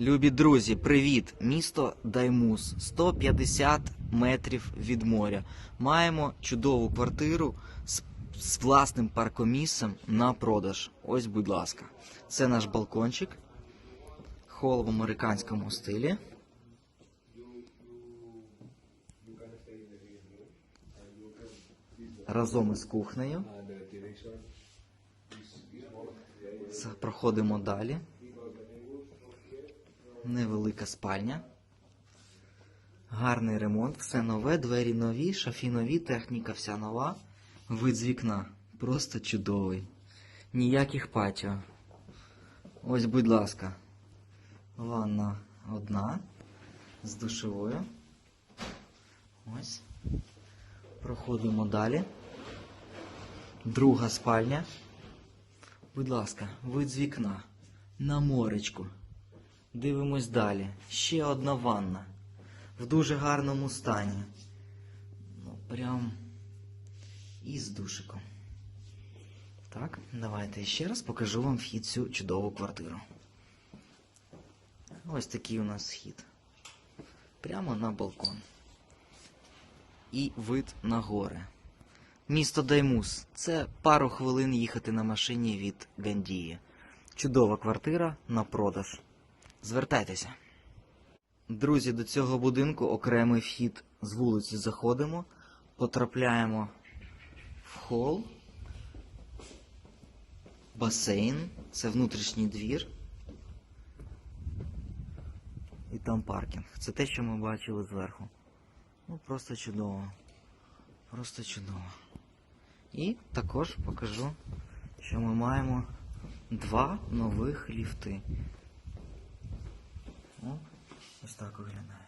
Любі друзі, привіт! Місто Даймус, 150 метрів від моря. Маємо чудову квартиру з, з власним паркомісцем на продаж. Ось, будь ласка. Це наш балкончик. Хол в американському стилі. Разом із кухнею. Проходимо далі. Невелика спальня. Гарний ремонт, все нове, двері нові, шафі нові, техніка вся нова. Вид з вікна. Просто чудовий. Ніяких патіо. Ось, будь ласка. Ванна одна з душовою. Ось. Проходимо далі. Друга спальня. Будь ласка, вид з вікна. На моречку. Дивимось далі. Ще одна ванна. В дуже гарному стані. Ну, прям із душиком. Так, давайте ще раз покажу вам вхід цю чудову квартиру. Ось такий у нас схід. Прямо на балкон. І вид на гори. Місто Даймус. Це пару хвилин їхати на машині від Гандії. Чудова квартира на продаж. Звертайтеся. Друзі, до цього будинку окремий вхід з вулиці заходимо, потрапляємо в хол, басейн, це внутрішній двір. І там паркінг. Це те, що ми бачили зверху. Ну, просто чудово. Просто чудово. І також покажу, що ми маємо два нових ліфти. О, ось так виглядає.